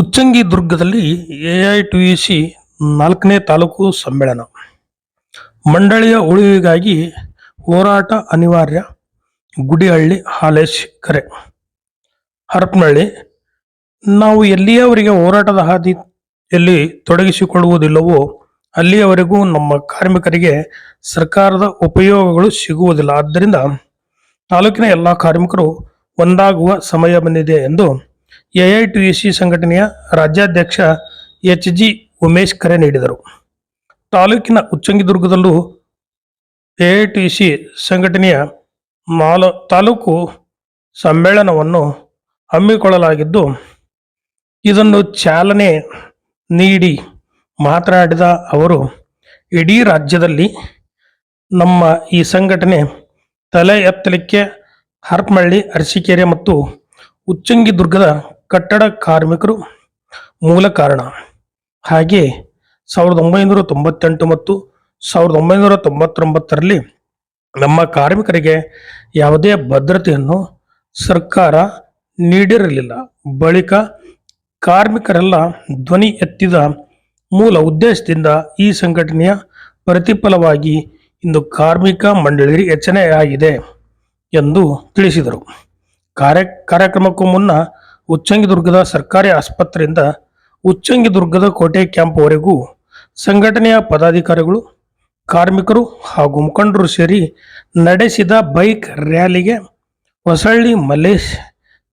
ಉಚ್ಚಂಗಿ ದುರ್ಗದಲ್ಲಿ ಎಐಟಿಯುಸಿ ನಾಲ್ಕನೇ ತಾಲೂಕು ಸಮ್ಮೇಳನ. ಮಂಡಳಿಯ ಉಳಿವಿಗಾಗಿ ಹೋರಾಟ ಅನಿವಾರ್ಯ. ಗುಡಿಹಳ್ಳಿ, ಹಾಲೇಶ್ ಕರೆ. ಹರಪನಹಳ್ಳಿ, ನಾವು ಎಲ್ಲಿಯವರೆಗೆ ಹೋರಾಟದ ಹಾದಿಯಲ್ಲಿ ತೊಡಗಿಸಿಕೊಳ್ಳುವುದಿಲ್ಲವೋ ಅಲ್ಲಿಯವರೆಗೂ ನಮ್ಮ ಕಾರ್ಮಿಕರಿಗೆ ಸರ್ಕಾರದ ಉಪಯೋಗಗಳು ಸಿಗುವುದಿಲ್ಲ. ಆದ್ದರಿಂದ ತಾಲೂಕಿನ ಎಲ್ಲ ಕಾರ್ಮಿಕರು ಒಂದಾಗುವ ಸಮಯ ಬಂದಿದೆ ಎಂದು ಎಐಟಿಯುಸಿ ಸಂಘಟನೆಯ ರಾಜ್ಯಾಧ್ಯಕ್ಷ ಎಚ್ ಜಿ ಉಮೇಶ್ ಕರೆ ನೀಡಿದರು. ತಾಲೂಕಿನ ಉಚ್ಚಂಗಿದುರ್ಗದಲ್ಲೂ ಎಐಟಿಯುಸಿ ಸಂಘಟನೆಯ ಮಾಲ ತಾಲೂಕು ಸಮ್ಮೇಳನವನ್ನು ಹಮ್ಮಿಕೊಳ್ಳಲಾಗಿದ್ದು, ಇದನ್ನು ಚಾಲನೆ ನೀಡಿ ಮಾತನಾಡಿದ ಅವರು, ಇಡೀ ರಾಜ್ಯದಲ್ಲಿ ನಮ್ಮ ಈ ಸಂಘಟನೆ ತಲೆ ಎತ್ತಲಿಕ್ಕೆ ಹರಪನಹಳ್ಳಿ, ಅರಸೀಕೆರೆ ಮತ್ತು ಉಚ್ಚಂಗಿದುರ್ಗದ ಕಟ್ಟಡ ಕಾರ್ಮಿಕರು ಮೂಲ ಕಾರಣ. ಹಾಗೆ ಸಾವಿರದ ಒಂಬೈನೂರ ತೊಂಬತ್ತೆಂಟು ಮತ್ತು ಸಾವಿರದ ಒಂಬೈನೂರ ತೊಂಬತ್ತೊಂಬತ್ತರಲ್ಲಿ ನಮ್ಮ ಕಾರ್ಮಿಕರಿಗೆ ಯಾವುದೇ ಭದ್ರತೆಯನ್ನು ಸರ್ಕಾರ ನೀಡಿರಲಿಲ್ಲ. ಬಳಿಕ ಕಾರ್ಮಿಕರೆಲ್ಲ ಧ್ವನಿ ಎತ್ತಿದ ಮೂಲ ಉದ್ದೇಶದಿಂದ ಈ ಸಂಘಟನೆಯ ಪ್ರತಿಫಲವಾಗಿ ಇಂದು ಕಾರ್ಮಿಕ ಮಂಡಳಿ ರಚನೆಯಾಗಿದೆ ಎಂದು ತಿಳಿಸಿದರು. ಕಾರ್ಯ ಕಾರ್ಯಕ್ರಮಕ್ಕೂ ಮುನ್ನ ಉಚ್ಚಂಗಿದುರ್ಗದ ಸರ್ಕಾರಿ ಆಸ್ಪತ್ರೆಯಿಂದ ಉಚ್ಚಂಗಿದುರ್ಗದ ಕೋಟೆ ಕ್ಯಾಂಪ್ವರೆಗೂ ಸಂಘಟನೆಯ ಪದಾಧಿಕಾರಿಗಳು, ಕಾರ್ಮಿಕರು ಹಾಗೂ ಮುಖಂಡರು ಸೇರಿ ನಡೆಸಿದ ಬೈಕ್ ರ್ಯಾಲಿಗೆ ಹೊಸಳ್ಳಿ ಮಲ್ಲೇಶ್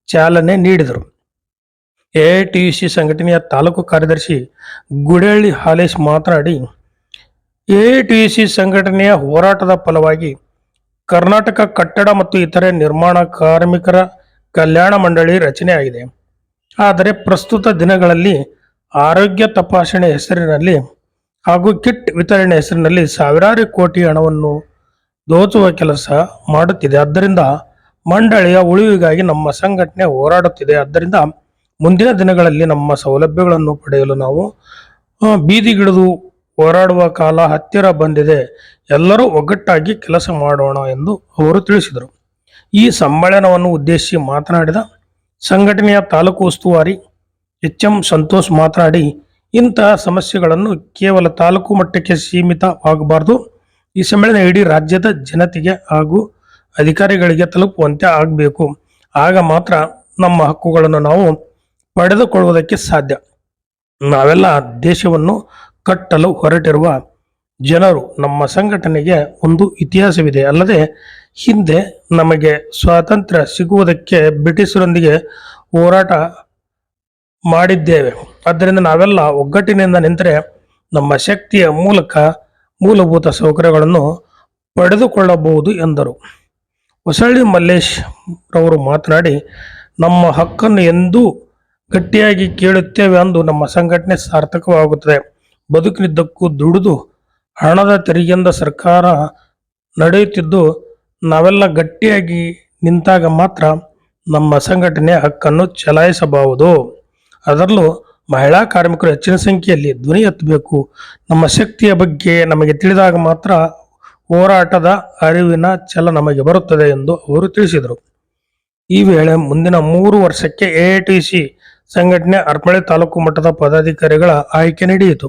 ಚಾಲನೆ ನೀಡಿದರು. ಎಐಟಿಯುಸಿ ಸಂಘಟನೆಯ ತಾಲೂಕು ಕಾರ್ಯದರ್ಶಿ ಗುಡಳ್ಳಿ ಹಾಲೇಶ್ ಮಾತನಾಡಿ, ಎಐಟಿಯುಸಿ ಸಂಘಟನೆಯ ಹೋರಾಟದ ಫಲವಾಗಿ ಕರ್ನಾಟಕ ಕಟ್ಟಡ ಮತ್ತು ಇತರೆ ನಿರ್ಮಾಣ ಕಾರ್ಮಿಕರ ಕಲ್ಯಾಣ ಮಂಡಳಿ ರಚನೆಯಾಗಿದೆ. ಆದರೆ ಪ್ರಸ್ತುತ ದಿನಗಳಲ್ಲಿ ಆರೋಗ್ಯ ತಪಾಸಣೆ ಹೆಸರಿನಲ್ಲಿ ಹಾಗೂ ಕಿಟ್ ವಿತರಣೆ ಹೆಸರಿನಲ್ಲಿ ಸಾವಿರಾರು ಕೋಟಿ ಹಣವನ್ನು ದೋಚುವ ಕೆಲಸ ಮಾಡುತ್ತಿದೆ. ಆದ್ದರಿಂದ ಮಂಡಳಿಯ ಉಳಿವಿಗಾಗಿ ನಮ್ಮ ಸಂಘಟನೆ ಹೋರಾಡುತ್ತಿದೆ. ಆದ್ದರಿಂದ ಮುಂದಿನ ದಿನಗಳಲ್ಲಿ ನಮ್ಮ ಸೌಲಭ್ಯಗಳನ್ನು ಪಡೆಯಲು ನಾವು ಬೀದಿಗಿಳಿದು ಹೋರಾಡುವ ಕಾಲ ಹತ್ತಿರ ಬಂದಿದೆ. ಎಲ್ಲರೂ ಒಗ್ಗಟ್ಟಾಗಿ ಕೆಲಸ ಮಾಡೋಣ ಎಂದು ಅವರು ತಿಳಿಸಿದರು. ಈ ಸಮ್ಮೇಳನವನ್ನು ಉದ್ದೇಶಿಸಿ ಮಾತನಾಡಿದ ಸಂಘಟನೆಯ ತಾಲೂಕು ಉಸ್ತುವಾರಿ ಎಚ್ ಎಂ ಸಂತೋಷ್ ಮಾತನಾಡಿ, ಇಂತಹ ಸಮಸ್ಯೆಗಳನ್ನು ಕೇವಲ ತಾಲೂಕು ಮಟ್ಟಕ್ಕೆ ಸೀಮಿತವಾಗಬಾರದು. ಈ ಸಮ್ಮೇಳನ ಇಡೀ ರಾಜ್ಯದ ಜನತೆಗೆ ಹಾಗೂ ಅಧಿಕಾರಿಗಳಿಗೆ ತಲುಪುವಂತೆ ಆಗಬೇಕು. ಆಗ ಮಾತ್ರ ನಮ್ಮ ಹಕ್ಕುಗಳನ್ನು ನಾವು ಪಡೆದುಕೊಳ್ಳುವುದಕ್ಕೆ ಸಾಧ್ಯ. ನಾವೆಲ್ಲ ದೇಶವನ್ನು ಕಟ್ಟಲು ಹೊರಟಿರುವ ಜನರು ನಮ್ಮ ಸಂಘಟನೆಗೆ ಒಂದು ಇತಿಹಾಸವಿದೆ. ಅಲ್ಲದೆ ಹಿಂದೆ ನಮಗೆ ಸ್ವಾತಂತ್ರ್ಯ ಸಿಗುವುದಕ್ಕೆ ಬ್ರಿಟಿಷರೊಂದಿಗೆ ಹೋರಾಟ ಮಾಡಿದ್ದೇವೆ. ಆದ್ದರಿಂದ ನಾವೆಲ್ಲ ಒಗ್ಗಟ್ಟಿನಿಂದ ನಿಂತರೆ ನಮ್ಮ ಶಕ್ತಿಯ ಮೂಲಕ ಮೂಲಭೂತ ಸೌಕರ್ಯಗಳನ್ನು ಪಡೆದುಕೊಳ್ಳಬಹುದು ಎಂದರು. ಹೊಸಳ್ಳಿ ಮಲ್ಲೇಶ್ ರವರು ಮಾತನಾಡಿ, ನಮ್ಮ ಹಕ್ಕನ್ನು ಎಂದೂ ಗಟ್ಟಿಯಾಗಿ ಕೇಳುತ್ತೇವೆ ಅಂದು ನಮ್ಮ ಸಂಘಟನೆ ಸಾರ್ಥಕವಾಗುತ್ತದೆ. ಬದುಕಿನಿದ್ದಕ್ಕೂ ದುಡಿದು ಹಣದ ತೆರಿಗೆಯಿಂದ ಸರ್ಕಾರ ನಡೆಯುತ್ತಿದ್ದು ನಾವೆಲ್ಲ ಗಟ್ಟಿಯಾಗಿ ನಿಂತಾಗ ಮಾತ್ರ ನಮ್ಮ ಸಂಘಟನೆ ಹಕ್ಕನ್ನು ಚಲಾಯಿಸಬಹುದು ಅದರಲ್ಲೂ ಮಹಿಳಾ ಕಾರ್ಮಿಕರು ಹೆಚ್ಚಿನ ಸಂಖ್ಯೆಯಲ್ಲಿ ಧ್ವನಿ ಎತ್ತಬೇಕು. ನಮ್ಮ ಶಕ್ತಿಯ ಬಗ್ಗೆ ನಮಗೆ ತಿಳಿದಾಗ ಮಾತ್ರ ಹೋರಾಟದ ಅರಿವಿನ ಛಲ ನಮಗೆ ಬರುತ್ತದೆ ಎಂದು ಅವರು ತಿಳಿಸಿದರು. ಈ ವೇಳೆ ಮುಂದಿನ ಮೂರು ವರ್ಷಕ್ಕೆ ಎಐಟಿಸಿ ಸಂಘಟನೆ ಅರ್ಪಳೆ ತಾಲೂಕು ಮಟ್ಟದ ಪದಾಧಿಕಾರಿಗಳ ಆಯ್ಕೆ ನಡೆಯಿತು.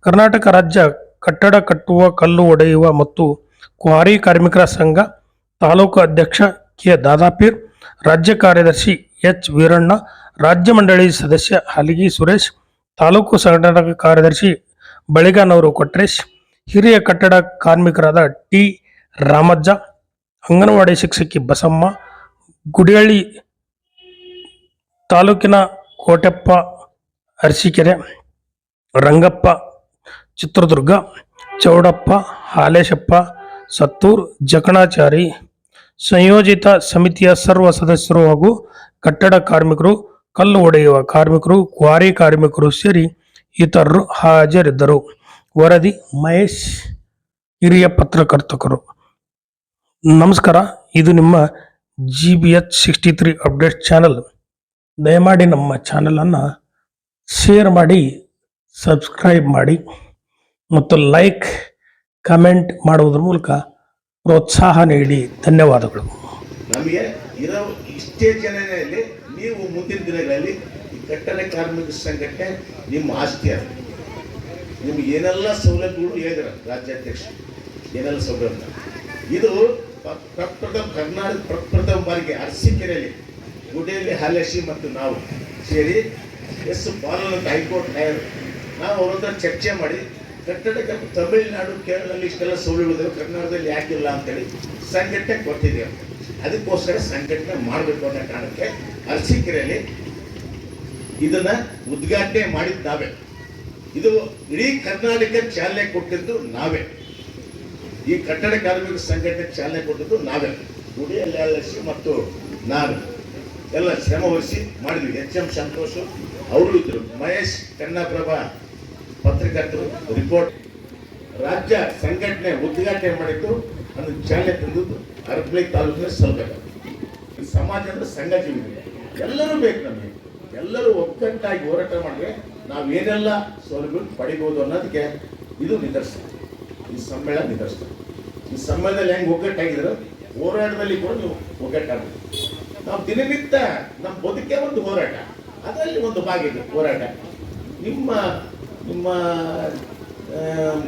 ಕರ್ನಾಟಕ ರಾಜ್ಯ ಕಟ್ಟಡ ಕಟ್ಟುವ, ಕಲ್ಲು ಒಡೆಯುವ ಮತ್ತು ಕ್ವಾರಿ ಕಾರ್ಮಿಕರ ಸಂಘ ತಾಲೂಕು ಅಧ್ಯಕ್ಷ ಕೆ ದಾದಾಪೀರ್, ರಾಜ್ಯ ಕಾರ್ಯದರ್ಶಿ ಎಚ್ ವೀರಣ್ಣ, ರಾಜ್ಯ ಮಂಡಳಿ ಸದಸ್ಯ ಹಲಗಿ ಸುರೇಶ್, ತಾಲೂಕು ಸಂಘಟನಾ ಕಾರ್ಯದರ್ಶಿ ಬಳಿಗಾನವರು ಕೊಟ್ರೇಶ್, ಹಿರಿಯ ಕಟ್ಟಡ ಕಾರ್ಮಿಕರಾದ ಟಿ ರಾಮಜ್ಜ, ಅಂಗನವಾಡಿ ಶಿಕ್ಷಕಿ ಬಸಮ್ಮ, ಗುಡಿಹಳ್ಳಿ ತಾಲೂಕಿನ ಕೋಟೆಪ್ಪ ಅರಸೀಕೆರೆ, ರಂಗಪ್ಪ ಚಿತ್ರದುರ್ಗ, ಚೌಡಪ್ಪ ಹಾಲೇಶಪ್ಪ ಸತ್ತೂರ್ ಜಕಣಾಚಾರಿ ಸಂಯೋಜಿತ ಸಮಿತಿಯ ಸರ್ವ ಸದಸ್ಯರು ಹಾಗೂ ಕಟ್ಟಡ ಕಾರ್ಮಿಕರು, ಕಲ್ಲು ಒಡೆಯುವ ಕಾರ್ಮಿಕರು, ಕ್ವಾರಿ ಕಾರ್ಮಿಕರು ಸೇರಿ ಇತರರು ಹಾಜರಿದ್ದರು. ವರದಿ ಮಹೇಶ್, ಹಿರಿಯ ಪತ್ರಕರ್ತಕರು. ನಮಸ್ಕಾರ, ಇದು ನಿಮ್ಮ G B H sixty three update channel ದಯಮಾಡಿ ನಮ್ಮ ಚಾನಲನ್ನು ಶೇರ್ ಮಾಡಿ ಸಬ್ಸ್ಕ್ರೈಬ್ ಮಾಡಿ ಮತ್ತು ಲೈಕ್ ಕಮೆಂಟ್ ಮಾಡುವುದರ ಮೂಲಕ ಪ್ರೋತ್ಸಾಹ ನೀಡಿ. ಧನ್ಯವಾದಗಳು. ನಮಗೆ ಇರೋ ಇಷ್ಟೇ ಜನರಲ್ಲಿ ನೀವು ಮುಂದಿನ ದಿನಗಳಲ್ಲಿ ಈ ಕಟ್ಟಡ ಕಾರ್ಮಿಕ ಸಂಘಟನೆ ನಿಮ್ಮ ಆಸ್ತಿ ಅದು. ನಿಮ್ಗೆ ಏನೆಲ್ಲ ಸೌಲಭ್ಯಗಳು ಹೇಳಿದ್ರ ರಾಜ್ಯಾಧ್ಯಕ್ಷ, ಏನೆಲ್ಲ ಸೌಲಭ್ಯ ಇದು ಪ್ರಪ್ರಥಮ ಕರ್ನಾಟಕ ಪ್ರಪ್ರಥಮ ಬಾರಿಗೆ ಅರಸೀಕೆರೆಯಲ್ಲಿ ಗುಡಿಯಲ್ಲಿ ಹಾಲೇಶಿ ಮತ್ತು ನಾವು ಸೇರಿ ಎಸ್ ಬಾಲ ಹೈಕೋರ್ಟ್ ನ್ಯಾಯರು ನಾವು ಅವರ ಚರ್ಚೆ ಮಾಡಿ ಕಟ್ಟಡಕ್ಕೆ ತಮಿಳುನಾಡು, ಕೇರಳದಲ್ಲಿ ಇಷ್ಟೆಲ್ಲ ಸೌಲಭ್ಯಗಳು ಕರ್ನಾಟಕದಲ್ಲಿ ಯಾಕಿಲ್ಲ ಅಂತೇಳಿ ಸಂಘಟನೆ ಕೊಟ್ಟಿದ್ದೇವೆ ಅದಕ್ಕೋಸ್ಕರ ಸಂಘಟನೆ ಮಾಡಬೇಕು ಅನ್ನೋ ಕಾರಣಕ್ಕೆ ಅರಸೀಕೆರೆಯಲ್ಲಿ ಇದನ್ನ ಉದ್ಘಾಟನೆ ಮಾಡಿದ್ದು ನಾವೇ. ಇದು ಇಡೀ ಕರ್ನಾಟಕ ಚಾಲನೆ ಕೊಟ್ಟಿದ್ದು ನಾವೇ. ಈ ಕಟ್ಟಡ ಕಾರ್ಮಿಕ ಸಂಘಟನೆ ಚಾಲನೆ ಕೊಟ್ಟಿದ್ದು ನಾವೇ. ಗುಡಿ ಎಲ್ ಮತ್ತು ನಾನು ಎಲ್ಲ ಶ್ರಮ ವಹಿಸಿ ಮಾಡಿದ್ವಿ. ಎಚ್ ಎಂ ಸಂತೋಷ್ ಅವರು ಇದ್ರು. ಮಹೇಶ್ ಕನ್ನಡಪ್ರಭ ಪತ್ರಕರ್ತರು ರಿಪೋರ್ಟ್ ರಾಜ್ಯ ಸಂಘಟನೆ ಉದ್ಘಾಟನೆ ಮಾಡಿದ್ದು ಅದು ಚಾಲನೆ ತಂದದ್ದು ಅರಪಳ್ಳಿ ತಾಲೂಕಿನ ಸಲ್ಬೇಕು ಈ ಸಮಾಜ ಅಂದ್ರೆ ಸಂಘ ಜೀವನ. ಎಲ್ಲರೂ ಬೇಕು ನಮಗೆ. ಎಲ್ಲರೂ ಒಗ್ಗಟ್ಟಾಗಿ ಹೋರಾಟ ಮಾಡಿದ್ರೆ ನಾವು ಏನೆಲ್ಲ ಸೌಲಭ್ಯ ಪಡಿಬೋದು ಅನ್ನೋದಕ್ಕೆ ಇದು ನಿದರ್ಶನ. ಈ ಸಮ್ಮೇಳನ ನಿದರ್ಶನ. ಈ ಸಮ್ಮೇಳನದಲ್ಲಿ ಹೆಂಗೆ ಒಗ್ಗಟ್ಟಾಗಿದ್ರು ಹೋರಾಟದಲ್ಲಿ ಕೂಡ ನೀವು ಒಗ್ಗಟ್ಟಾಗಬೇಕು. ನಾವು ದಿನನಿತ್ಯ ನಮ್ಮ ಬದುಕೆ ಒಂದು ಹೋರಾಟ. ಅದರಲ್ಲಿ ಒಂದು ಭಾಗ ಇದೆ ಹೋರಾಟ. ನಿಮ್ಮ ನಿಮ್ಮ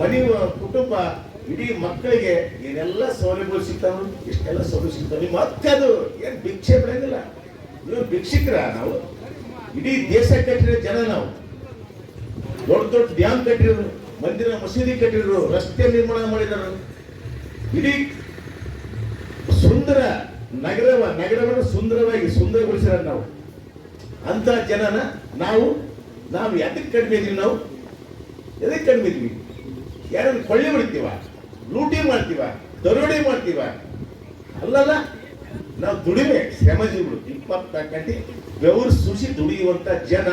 ಮನೆ ಕುಟುಂಬ, ಇಡೀ ಮಕ್ಕಳಿಗೆ ಏನೆಲ್ಲ ಸೌಲಭ್ಯಗಳು ಸಿಗ್ತಾವ ಇಷ್ಟೆಲ್ಲ ಸೌಲಭ್ಯ ಸಿಗ್ತಾವ, ನಿಮ್ಮ ಅದು ಏನು ಭಿಕ್ಷೆ ಬಿಡಂಗಿಲ್ಲ ನೀವು ಭಿಕ್ಷಿಕರ ನಾವು. ಇಡೀ ದೇಶ ಕಟ್ಟಿರೋ ಜನ ನಾವು. ದೊಡ್ಡ ದೊಡ್ಡ ಡ್ಯಾಮ್ ಕಟ್ಟಿರೋರು, ಮಂದಿರ ಮಸೀದಿ ಕಟ್ಟಿರೋರು, ರಸ್ತೆ ನಿರ್ಮಾಣ ಮಾಡಿದರು ಇಡೀ ಸುಂದರ ನಗರವ, ನಗರವನ್ನು ಸುಂದರವಾಗಿ ಸುಂದರಗೊಳಿಸಿರ ನಾವು. ಅಂತ ಜನನ ನಾವು ನಾವು ಎದಕ್ಕೆ ಕಡಿಮೆ ನಾವು? ಎದಕ್ಕೆ ಕಣ್ಮಿದ್ವಿ ಯಾರನ್ನು ಕೊಳ್ಳೆ ಹೊಡಿತೀವ ಲೂಟಿ ಮಾಡ್ತೀವ? ದರೋಡೆ ಮಾಡ್ತೀವ? ಅಲ್ಲಲ್ಲ, ನಾವು ದುಡಿಮೆ ಶ್ರಮಜೀವಿಗಳು ಇಪ್ಪತ್ನಾಲ್ಕು ಗಂಟೆ ಬೆವರು ಸುಸಿ ದುಡಿಯುವಂತ ಜನ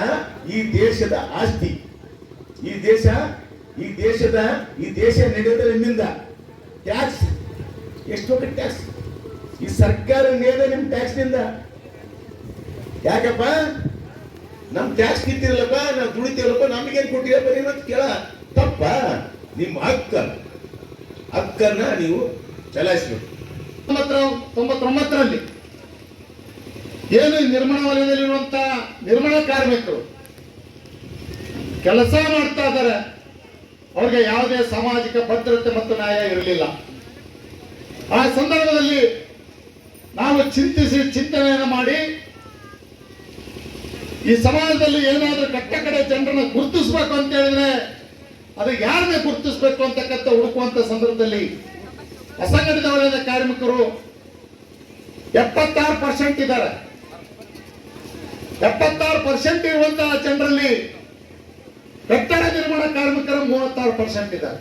ಈ ದೇಶದ ಆಸ್ತಿ. ಈ ದೇಶ, ಈ ದೇಶದ, ಈ ದೇಶ ನಡೆಯೋದ್ರ ನಿಮ್ಮಿಂದ. ಟ್ಯಾಕ್ಸ್ ಎಷ್ಟು ಟ್ಯಾಕ್ಸ್ ಈ ಸರ್ಕಾರ ನೇದ ನಿಮ್ ಟ್ಯಾಕ್ಸ್ನಿಂದ. ಯಾಕಪ್ಪ? ನಮ್ ಟ್ಯಾಕ್ಸ್ ಕಿತ್ತಿರಲ್ಲಪ್ಪ ನಾವು ದುಡಿತೀವಲ್ಲಪ್ಪ, ನಮಗೇನ್ ಕೊಟ್ಟಿರಪ್ಪ ನೀನು ಅಂತ ಕೇಳ. ತಪ್ಪ. ನಿಮ್ಮ ಹಕ್ಕ ಹಕ್ಕನ್ನ ನೀವು ಚಲಾಯಿಸಬೇಕು. ತೊಂಬತ್ತರ, ತೊಂಬತ್ತೊಂಬತ್ತರಲ್ಲಿ ಏನು ನಿರ್ಮಾಣ ವಲಯದಲ್ಲಿರುವಂತ ನಿರ್ಮಾಣ ಕಾರ್ಮಿಕರು ಕೆಲಸ ಮಾಡ್ತಾ ಇದ್ದಾರೆ. ಅವ್ರಿಗೆ ಯಾವುದೇ ಸಾಮಾಜಿಕ ಭದ್ರತೆ ಮತ್ತು ನ್ಯಾಯ ಇರಲಿಲ್ಲ. ಆ ಸಂದರ್ಭದಲ್ಲಿ ನಾವು ಚಿಂತಿಸಿ ಚಿಂತನೆಯನ್ನು ಮಾಡಿ ಈ ಸಮಾಜದಲ್ಲಿ ಏನಾದರೂ ಕಟ್ಟ ಕಡೆ ಜನರನ್ನ ಗುರುತಿಸ್ಬೇಕು ಅಂತ ಹೇಳಿದ್ರೆ ಅದು ಯಾರನ್ನ ಗುರುತಿಸ್ಬೇಕು ಅಂತಕ್ಕಂಥ ಹುಡುಕುವಂತ ಸಂದರ್ಭದಲ್ಲಿ ಅಸಂಘಟಿತ ವಲಯದ ಕಾರ್ಮಿಕರು ಎಪ್ಪತ್ತಾರು ಪರ್ಸೆಂಟ್ ಇದ್ದಾರೆ. ಎಪ್ಪತ್ತಾರು ಪರ್ಸೆಂಟ್ ಇರುವಂತಹ ಜನರಲ್ಲಿ ಕಟ್ಟಡ ನಿರ್ಮಾಣ ಕಾರ್ಮಿಕರು ಮೂವತ್ತಾರು ಪರ್ಸೆಂಟ್ ಇದ್ದಾರೆ.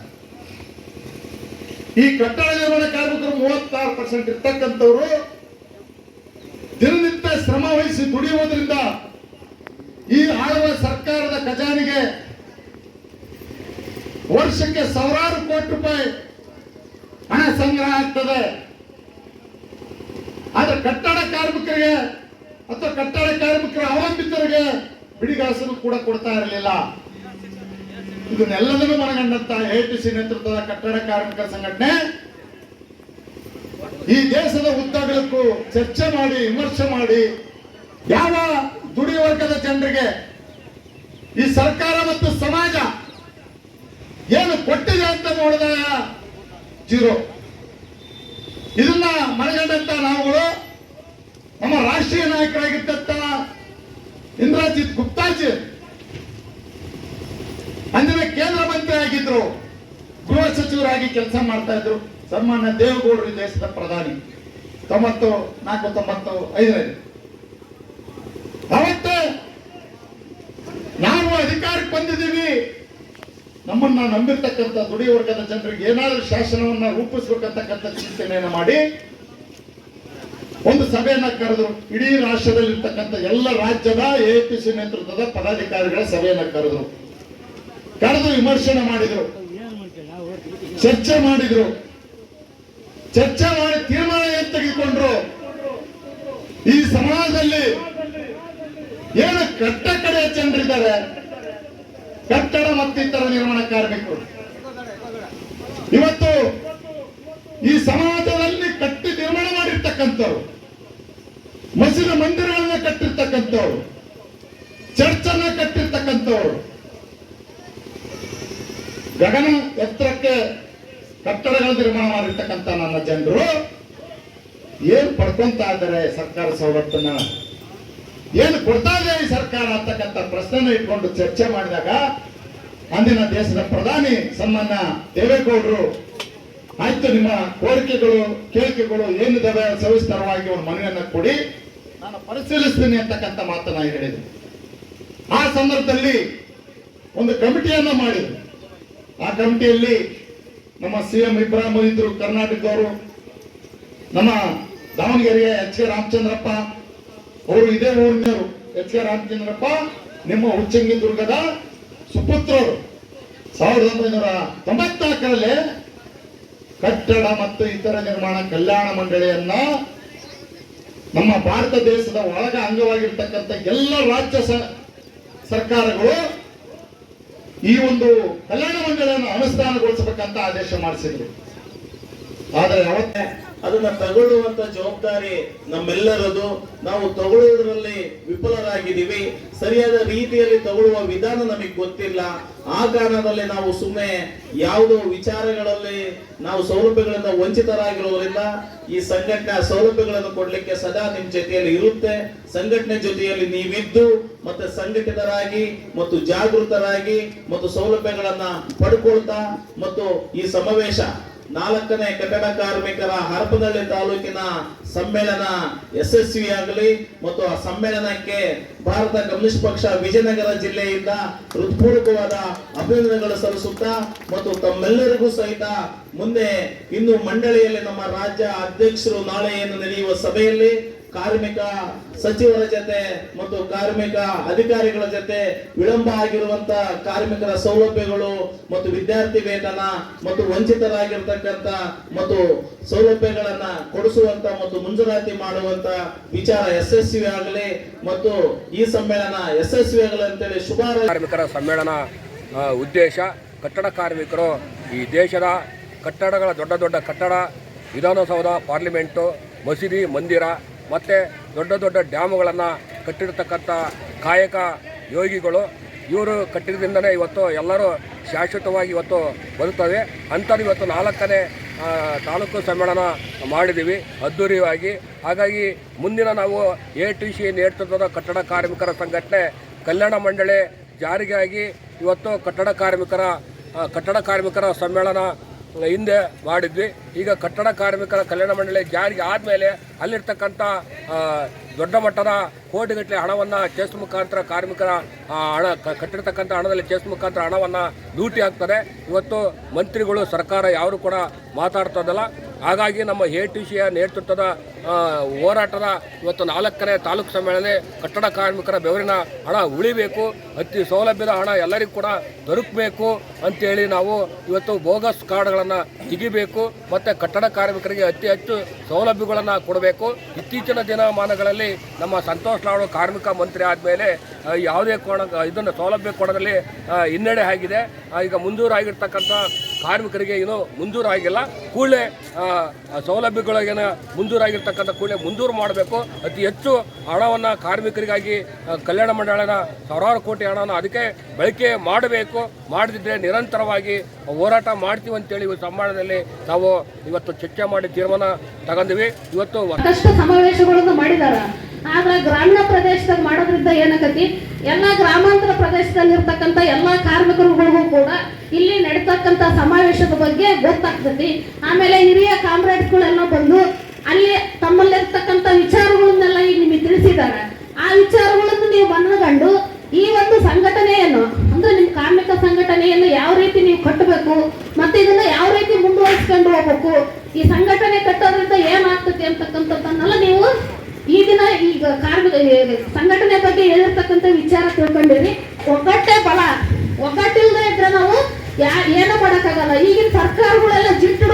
ಈ ಕಟ್ಟಡ ನಿರ್ಮಾಣ ಕಾರ್ಮಿಕರು ಮೂವತ್ತಾರು ಪರ್ಸೆಂಟ್ ಇರ್ತಕ್ಕಂಥವ್ರು ದಿನನಿತ್ಯ ಶ್ರಮ ವಹಿಸಿ ದುಡಿಯುವುದರಿಂದ ಈ ಸರ್ಕಾರದ ಖಜಾನೆಗೆ ವರ್ಷಕ್ಕೆ ಸಾವಿರಾರು ಕೋಟಿ ರೂಪಾಯಿ ಹಣ ಸಂಗ್ರಹ ಆಗ್ತದೆ. ಆದ್ರೆ ಕಟ್ಟಡ ಕಾರ್ಮಿಕರಿಗೆ ಅಥವಾ ಕಟ್ಟಡ ಕಾರ್ಮಿಕರ ಅವಲಂಬಿತರಿಗೆ ಬಿಡಿಗಾಸನ್ನು ಕೂಡ ಕೊಡ್ತಾ ಇರಲಿಲ್ಲ. ಇದನ್ನೆಲ್ಲದನ್ನು ಮನಗಂಡಂತ ಎಟಿಸಿ ನೇತೃತ್ವದ ಕಟ್ಟಡ ಕಾರ್ಮಿಕರ ಸಂಘಟನೆ ಈ ದೇಶದ ಉದ್ದಗಲಕ್ಕೂ ಚರ್ಚೆ ಮಾಡಿ, ವಿಮರ್ಶೆ ಮಾಡಿ ಯಾವ ದುಡಿ ವರ್ಗದ ಜನರಿಗೆ ಈ ಸರ್ಕಾರ ಮತ್ತು ಸಮಾಜ ಏನು ಕೊಟ್ಟಿದೆ ಅಂತ ನೋಡಿದ ಜೀರೋ. ಇದನ್ನ ಮನಗಂಡಂತ ನಾವುಗಳು ನಮ್ಮ ರಾಷ್ಟ್ರೀಯ ನಾಯಕರಾಗಿದ್ದಂತ ಇಂದ್ರಜಿತ್ ಗುಪ್ತಾಜಿ ಅಂದಿನ ಕೇಂದ್ರ ಮಂತ್ರಿ ಆಗಿದ್ರು, ಗೃಹ ಸಚಿವರಾಗಿ ಕೆಲಸ ಮಾಡ್ತಾ ಇದ್ರು. ಸನ್ಮಾನ್ಯ ದೇವೇಗೌಡರು ದೇಶದ ಪ್ರಧಾನಿ. ತೊಂಬತ್ತು ನಾಲ್ಕು ತೊಂಬತ್ತು ಐದರಲ್ಲಿ ಅವತ್ತೇ ನಾವು ಅಧಿಕಾರಕ್ಕೆ ಬಂದಿದ್ದೀವಿ ನಮ್ಮನ್ನ ನಂಬಿರ್ತಕ್ಕಂಥ ದುಡಿಯ ವರ್ಗದ ಜನರಿಗೆ ಏನಾದರೂ ಶಾಸನವನ್ನ ರೂಪಿಸ್ಬೇಕಂತಕ್ಕಂಥ ಚಿಂತನೆಯನ್ನ ಮಾಡಿ ಒಂದು ಸಭೆಯನ್ನ ಕರೆದ್ರು. ಇಡೀ ರಾಷ್ಟ್ರದಲ್ಲಿರ್ತಕ್ಕಂಥ ಎಲ್ಲ ರಾಜ್ಯದ ಎಪಿಸಿ ನೇತೃತ್ವದ ಪದಾಧಿಕಾರಿಗಳ ಸಭೆಯನ್ನ ಕರೆದ್ರು. ಕರೆದು ವಿಮರ್ಶನೆ ಮಾಡಿದ್ರು. ಚರ್ಚೆ ಮಾಡಿದ್ರು. ಚರ್ಚೆ ಮಾಡಿ ತೀರ್ಮಾನ ಏನ್ ತೆಗೆದುಕೊಂಡ್ರು? ಈ ಸಮಾಜದಲ್ಲಿ ಏನು ಕಟ್ಟ ಕಡೆಯ ಜನರಿದ್ದಾರೆ? ಕಟ್ಟಡ ಮತ್ತಿತರ ನಿರ್ಮಾಣ ಕಾರ್ಮಿಕರು ಇವತ್ತು ಈ ಸಮಾಜದಲ್ಲಿ ಕಟ್ಟಿ ನಿರ್ಮಾಣ ಮಾಡಿರ್ತಕ್ಕಂಥವ್ರು, ಮಸೀದಿ ಮಂದಿರಗಳನ್ನ ಕಟ್ಟಿರ್ತಕ್ಕಂಥವ್ರು ಅನ್ನ ಕಟ್ಟಿರ್ತಕ್ಕಂಥವ್ರು, ಗಗನ ಎತ್ತರಕ್ಕೆ ಕಟ್ಟಡಗಳ ನಿರ್ಮಾಣ ಮಾಡಿರ್ತಕ್ಕಂಥ ನನ್ನ ಜನರು, ಏನ್ ಪಡ್ಕೊಂತ ಇದ್ದಾರೆ ಸರ್ಕಾರ ಸವಲತ್ತನ್ನ? ಏನು ಕೊಡ್ತಾ ಈ ಸರ್ಕಾರ ಅಂತಕ್ಕಂಥ ಪ್ರಶ್ನೆ ಇಟ್ಕೊಂಡು ಚರ್ಚೆ ಮಾಡಿದಾಗ ಅಂದಿನ ದೇಶದ ಪ್ರಧಾನಿ ಸನ್ಮಾನ್ಯ ದೇವೇಗೌಡರು, ಆಯ್ತು, ನಿಮ್ಮ ಕೋರಿಕೆಗಳು, ಕೇಳಿಕೆಗಳು ಏನಿದಾವೆ ಸವಿಸ್ತರವಾಗಿ ಒಂದು ಮನವಿಯನ್ನ ಕೊಡಿ, ನಾನು ಪರಿಶೀಲಿಸ್ತೀನಿ ಅಂತಕ್ಕಂಥ ಮಾತನ್ನ ಹೇಳಿದೆ ಆ ಸಂದರ್ಭದಲ್ಲಿ ಒಂದು ಕಮಿಟಿಯನ್ನ ಮಾಡಿದ್ರು ಆ ಕಮಿಟಿಯಲ್ಲಿ ನಮ್ಮ ಸಿ ಎಂ ಇಬ್ರಾಹಿಂ ಇದ್ರು, ಕರ್ನಾಟಕದವರು, ನಮ್ಮ ದಾವಣಗೆರೆಯ ಎಚ್ ಕೆ ರಾಮಚಂದ್ರಪ್ಪ ಅವರು ಇದೇ ಊರಿನವರು. ಎಚ್ ಕೆ ರಾಮಚಂದ್ರಪ್ಪ, ನಿಮ್ಮ ಉಚ್ಚಂಗಿ ದುರ್ಗದ ಸುಪುತ್ರರು. ಸಾವಿರದ ಒಂಬೈನೂರ ತೊಂಬತ್ನಾಲ್ಕರಲ್ಲಿ ಕಟ್ಟಡ ಮತ್ತು ಇತರ ನಿರ್ಮಾಣ ಕಲ್ಯಾಣ ಮಂಡಳಿಯನ್ನ ನಮ್ಮ ಭಾರತ ದೇಶದ ಒಳಗ ಅಂಗವಾಗಿರ್ತಕ್ಕಂಥ ಎಲ್ಲ ರಾಜ್ಯ ಸರ್ಕಾರಗಳು ಈ ಒಂದು ಕಲ್ಯಾಣ ಮಂಡಳಿಯನ್ನು ಅನುಷ್ಠಾನಗೊಳಿಸಬೇಕಂತ ಆದೇಶ ಮಾಡಿಸಿದ್ರು. ಆದರೆ ಅವತ್ತೇ ಅದನ್ನ ತಗೊಳ್ಳುವಂತ ಜವಾಬ್ದಾರಿ ನಮ್ಮೆಲ್ಲರದು. ನಾವು ತಗೊಳ್ಳುವುದರಲ್ಲಿ ವಿಫಲರಾಗಿದ್ದೀವಿ. ಸರಿಯಾದ ರೀತಿಯಲ್ಲಿ ತಗೊಳ್ಳುವ ವಿಧಾನ ನಮಗೆ ಗೊತ್ತಿಲ್ಲ. ಆ ಕಾರಣದಲ್ಲಿ ನಾವು ಸುಮ್ಮನೆ ಯಾವುದೋ ವಿಚಾರಗಳಲ್ಲಿ ನಾವು ಸೌಲಭ್ಯಗಳಿಂದ ವಂಚಿತರಾಗಿರೋದ್ರಿಂದ ಈ ಸಂಘಟನೆ ಸೌಲಭ್ಯಗಳನ್ನು ಕೊಡ್ಲಿಕ್ಕೆ ಸದಾ ನಿಮ್ಮ ಜೊತೆಯಲ್ಲಿ ಇರುತ್ತೆ. ಸಂಘಟನೆ ಜೊತೆಯಲ್ಲಿ ನೀವಿದ್ದು ಮತ್ತೆ ಸಂಘಟಿತರಾಗಿ ಮತ್ತು ಜಾಗೃತರಾಗಿ ಮತ್ತು ಸೌಲಭ್ಯಗಳನ್ನ ಪಡ್ಕೊಳ್ತಾ ಮತ್ತು ಈ ಸಮಾವೇಶ ನಾಲ್ಕನೇ ಕಟ್ಟಡ ಕಾರ್ಮಿಕರ ಹರಪನಹಳ್ಳಿ ತಾಲೂಕಿನ ಸಮ್ಮೇಳನ ಯಶಸ್ವಿಯಾಗಲಿ ಮತ್ತು ಆ ಸಮ್ಮೇಳನಕ್ಕೆ ಭಾರತ ಕಮ್ಯುನಿಸ್ಟ್ ಪಕ್ಷ ವಿಜಯನಗರ ಜಿಲ್ಲೆಯಿಂದ ಹೃತ್ಪೂರ್ವಕವಾದ ಅಭಿನಂದನೆಗಳು ಸಲ್ಲಿಸುತ್ತಾ ಮತ್ತು ತಮ್ಮೆಲ್ಲರಿಗೂ ಸಹಿತ ಮುಂದೆ ಇನ್ನು ಮಂಡಳಿಯಲ್ಲಿ ನಮ್ಮ ರಾಜ್ಯ ಅಧ್ಯಕ್ಷರು ನಾಳೆಯನ್ನು ನಡೆಯುವ ಸಭೆಯಲ್ಲಿ ಕಾರ್ಮಿಕ ಸಚಿವರ ಜೊತೆ ಮತ್ತು ಕಾರ್ಮಿಕ ಅಧಿಕಾರಿಗಳ ಜೊತೆ ವಿಳಂಬ ಆಗಿರುವಂತ ಕಾರ್ಮಿಕರ ಸೌಲಭ್ಯಗಳು ಮತ್ತು ವಿದ್ಯಾರ್ಥಿ ವೇತನ ಮತ್ತು ವಂಚಿತರಾಗಿರ್ತಕ್ಕಂಥ ಮತ್ತು ಸೌಲಭ್ಯಗಳನ್ನ ಕೊಡಿಸುವಂತ ಮತ್ತು ಮುಂಜೂರಾತಿ ಮಾಡುವಂತ ವಿಚಾರ ಯಶಸ್ವಿ ಆಗಲಿ ಮತ್ತು ಈ ಸಮ್ಮೇಳನ ಯಶಸ್ವಿ ಆಗಲಿ ಅಂತೇಳಿ ಶುಭ ಕಾರ್ಮಿಕರ ಸಮ್ಮೇಳನ ಉದ್ದೇಶ ಕಟ್ಟಡ ಕಾರ್ಮಿಕರು ಈ ದೇಶದ ಕಟ್ಟಡಗಳ ದೊಡ್ಡ ದೊಡ್ಡ ಕಟ್ಟಡ, ವಿಧಾನಸೌಧ, ಪಾರ್ಲಿಮೆಂಟು, ಮಸೀದಿ, ಮಂದಿರ ಮತ್ತು ದೊಡ್ಡ ದೊಡ್ಡ ಡ್ಯಾಮುಗಳನ್ನು ಕಟ್ಟಿರ್ತಕ್ಕಂಥ ಕಾಯಕ ಯೋಗಿಗಳು ಇವರು ಕಟ್ಟಿದ್ರಿಂದನೇ ಇವತ್ತು ಎಲ್ಲರೂ ಶಾಶ್ವತವಾಗಿ ಇವತ್ತು ಬರುತ್ತವೆ ಅಂಥದ್ದು ಇವತ್ತು ನಾಲ್ಕನೇ ತಾಲೂಕು ಸಮ್ಮೇಳನ ಮಾಡಿದ್ದೀವಿ ಅದ್ಧೂರಿಯಾಗಿ ಹಾಗಾಗಿ ಮುಂದಿನ ನಾವು ಎ ಟಿ ಸಿ ನೇತೃತ್ವದ ಕಟ್ಟಡ ಕಾರ್ಮಿಕರ ಸಂಘಟನೆ ಕಲ್ಯಾಣ ಮಂಡಳಿ ಜಾರಿಗಾಗಿ ಇವತ್ತು ಕಟ್ಟಡ ಕಾರ್ಮಿಕರ ಕಟ್ಟಡ ಕಾರ್ಮಿಕರ ಸಮ್ಮೇಳನ ಹಿಂದೆ ಮಾಡಿದ್ವಿ. ಈಗ ಕಟ್ಟಡ ಕಾರ್ಮಿಕರ ಕಲ್ಯಾಣ ಮಂಡಳಿ ಜಾರಿಗೆ ಆದಮೇಲೆ ಅಲ್ಲಿರ್ತಕ್ಕಂಥ ದೊಡ್ಡ ಮಟ್ಟದ ಕೋಟಿಗಟ್ಟಲೆ ಹಣವನ್ನು ಚೆಸ್ ಮುಖಾಂತರ ಕಾರ್ಮಿಕರ ಹಣ ಕಟ್ಟಿರ್ತಕ್ಕಂಥ ಹಣದಲ್ಲಿ ಚೆಸ್ ಮುಖಾಂತರ ಹಣವನ್ನು ಲೂಟಿ ಆಗ್ತದೆ ಇವತ್ತು ಮಂತ್ರಿಗಳು, ಸರ್ಕಾರ ಯಾರು ಕೂಡ ಮಾತಾಡ್ತದಲ್ಲ ಹಾಗಾಗಿ ನಮ್ಮ ಎ ಟಿ ಸಿಯ ನೇತೃತ್ವದ ಹೋರಾಟದ ಇವತ್ತು ನಾಲ್ಕನೇ ತಾಲೂಕು ಸಮ್ಮೇಳನ ಕಟ್ಟಡ ಕಾರ್ಮಿಕರ ಬೆವರಿನ ಹಣ ಉಳಿಬೇಕು, ಅತಿ ಸೌಲಭ್ಯದ ಹಣ ಎಲ್ಲರಿಗೂ ಕೂಡ ದೊರಕಬೇಕು ಅಂತೇಳಿ ನಾವು ಇವತ್ತು ಬೋಗಸ್ ಕಾರ್ಡ್ಗಳನ್ನು ತೆಗಿಬೇಕು ಮತ್ತು ಕಟ್ಟಡ ಕಾರ್ಮಿಕರಿಗೆ ಅತಿ ಹೆಚ್ಚು ಸೌಲಭ್ಯಗಳನ್ನು ಕೊಡಬೇಕು. ಇತ್ತೀಚಿನ ದಿನಮಾನಗಳಲ್ಲಿ ನಮ್ಮ ಸಂತೋಷ್ ಲಾಡು ಕಾರ್ಮಿಕ ಮಂತ್ರಿ ಆದಮೇಲೆ ಯಾವುದೇ ಕೋಣ, ಇದನ್ನು ಸೌಲಭ್ಯ ಕೊಡೋದ್ರಲ್ಲಿ ಹಿನ್ನಡೆ ಆಗಿದೆ. ಈಗ ಮುಂದೂರಾಗಿರ್ತಕ್ಕಂಥ ಕಾರ್ಮಿಕರಿಗೆ ಏನು ಮುಂದೂರಾಗಿಲ್ಲ ಕೂಡಲೇ ಸೌಲಭ್ಯಗಳಿಗೇನು ಮುಂದೂರಾಗಿರ್ತಕ್ಕಂಥ ಕೂಡಲೇ ಮುಂಜೂರು ಮಾಡಬೇಕು. ಅತಿ ಹೆಚ್ಚು ಹಣವನ್ನು ಕಾರ್ಮಿಕರಿಗಾಗಿ ಕಲ್ಯಾಣ ಮಂಡಳನ ಸಾವಿರಾರು ಕೋಟಿ ಹಣವನ್ನು ಅದಕ್ಕೆ ಬಳಕೆ ಮಾಡಬೇಕು. ಮಾಡದಿದ್ದರೆ ನಿರಂತರವಾಗಿ ಹೋರಾಟ ಮಾಡ್ತೀವಿ ಅಂತೇಳಿ ಈ ಸಮ್ಮೇಳನದಲ್ಲಿ ನಾವು ಇವತ್ತು ಚರ್ಚೆ ಮಾಡಿ ತೀರ್ಮಾನ ತಗೊಂಡಿವಿ. ಇವತ್ತು ಸಮಾವೇಶಗಳನ್ನು ಮಾಡಿದಾರ. ಆದ್ರೆ ಗ್ರಾಮೀಣ ಪ್ರದೇಶದಲ್ಲಿ ಮಾಡೋದ್ರಿಂದ ಏನಾಗತಿ? ಎಲ್ಲ ಗ್ರಾಮಾಂತರ ಪ್ರದೇಶದಲ್ಲಿ ಇರ್ತಕ್ಕಂತ ಎಲ್ಲಾ ಕಾರ್ಮಿಕರುಗಳಿಗೂ ಕೂಡ ಇಲ್ಲಿ ನಡೀತಕ್ಕಂಥ ಸಮಾವೇಶದ ಬಗ್ಗೆ ಗೊತ್ತಾಗ್ತತಿ. ಆಮೇಲೆ ಹಿರಿಯ ಕಾಮ್ರೇಡ್ಗಳೆಲ್ಲ ಬಂದು ಅಲ್ಲಿ ತಮ್ಮಲ್ಲಿರ್ತಕ್ಕಂಥ ವಿಚಾರಗಳನ್ನೆಲ್ಲ ಈಗ ನಿಮಗೆ ತಿಳಿಸಿದ್ದಾರೆ. ಆ ವಿಚಾರಗಳನ್ನು ನೀವು ಮನಗಂಡು ಈ ಒಂದು ಸಂಘಟನೆಯನ್ನು, ಅಂದ್ರೆ ನಿಮ್ಮ ಕಾರ್ಮಿಕ ಸಂಘಟನೆಯನ್ನು ಯಾವ ರೀತಿ ನೀವು ಕಟ್ಟಬೇಕು ಮತ್ತೆ ಇದನ್ನ ಯಾವ ರೀತಿ ಮುಂದುವರಿಸ್ಕೊಂಡು ಹೋಗ್ಬೇಕು? ಈ ಸಂಘಟನೆ ಕಟ್ಟೋದ್ರಿಂದ ಏನಾಗ್ತತಿ ಅಂತಕ್ಕಂಥದ್ದನ್ನೆಲ್ಲ ನೀವು ಈ ದಿನ ಈಗ ಕಾರ್ಮಿಕ ಸಂಘಟನೆ ಬಗ್ಗೆ ಹೇಳಿರ್ತಕ್ಕಂಥ ವಿಚಾರ ತಿಳ್ಕೊಂಡಿರಿ. ಒಗ್ಗಟ್ಟೆ ಬಲ, ಒಗ್ಗಟ್ಟಿಲ್ದೇ ಇದ್ರೆ ನಾವು ಯಾ, ಏನು ಮಾಡೋಕ್ಕಾಗಲ್ಲ. ಈಗಿನ ಸರ್ಕಾರಗಳೆಲ್ಲ ಜಿಟ್ಟು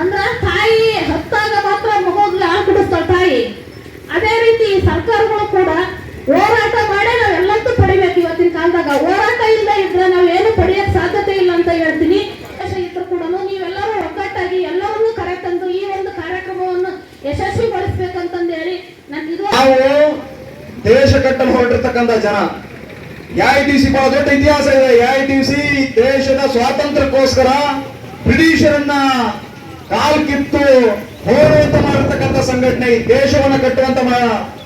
ಅಂದ್ರೆ ತಾಯಿ ಹತ್ತಾಗ ಮಾತ್ರ ಮಗೋಗ್ಲಿ ಹಾಲು ತಾಯಿ. ಅದೇ ರೀತಿ ಸರ್ಕಾರಗಳು ಕೂಡ ಹೋರಾಟ ಮಾಡೇ ನಾವೆಲ್ಲಂತೂ ಪಡಿಬೇಕು ಇವತ್ತಿನ ಕಾಲದಾಗ. ಹೋರಾಟ ಇಲ್ಲದೆ ಇದ್ರೆ ನಾವು ಏನು ಪಡೆಯೋಕ್ಕೆ ಸಾಧ್ಯತೆ ಇಲ್ಲ ಅಂತ ಹೇಳ್ತೀನಿ ಇದ್ರು ಕೂಡ ನೀವೆಲ್ಲರೂ ಒಗ್ಗಟ್ಟಾಗಿ ಎಲ್ಲರನ್ನೂ ಕರೆತಂದು ಈ ಒಂದು ನಾವು ದೇಶ ಕಟ್ಟಲು ಹೊರಟಿರ್ತಕ್ಕಂಥ ಜನ. ಎ ಟಿ ಸಿ ಬಹಳ ದೊಡ್ಡ ಇತಿಹಾಸ ಇದೆ. ಐ ಟಿ ಸಿ ದೇಶದ ಸ್ವಾತಂತ್ರ್ಯಕ್ಕೋಸ್ಕರ ಬ್ರಿಟಿಷರನ್ನ ಕಾಲ್ ಕಿತ್ತು ಹೋರಾಟ ಮಾಡಿರ್ತಕ್ಕಂಥ ಸಂಘಟನೆ ಈ ದೇಶವನ್ನ ಕಟ್ಟುವಂತ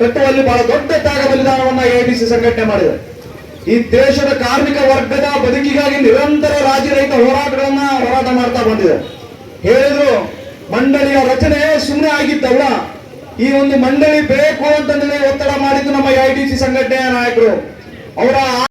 ಕಟ್ಟುವಲ್ಲಿ ಬಹಳ ದೊಡ್ಡ ತ್ಯಾಗ ಬಲಿದಾನವನ್ನ ಎ ಸಿ ಸಂಘಟನೆ ಮಾಡಿದೆ. ಈ ದೇಶದ ಕಾರ್ಮಿಕ ವರ್ಗದ ಬದುಕಿಗಾಗಿ ನಿರಂತರ ರಾಜ್ಯರಹಿತ ಹೋರಾಟಗಳನ್ನ ಹೋರಾಟ ಮಾಡ್ತಾ ಬಂದಿದೆ. ಹೇಳಿದ್ರು ಮಂಡಳಿಯ ರಚನೆ ಸುಮ್ಮನೆ ಆಗಿದ್ದಲ್ಲ ಈ ಒಂದು ಮಂಡಳಿ ಬೇಕು ಅಂತಂದ್ರೆ ಒತ್ತಡ ಮಾಡಿದ್ದು ನಮ್ಮ ಐ ಟಿ ಸಿ ಸಂಘಟನೆಯ ನಾಯಕರು. ಅವರ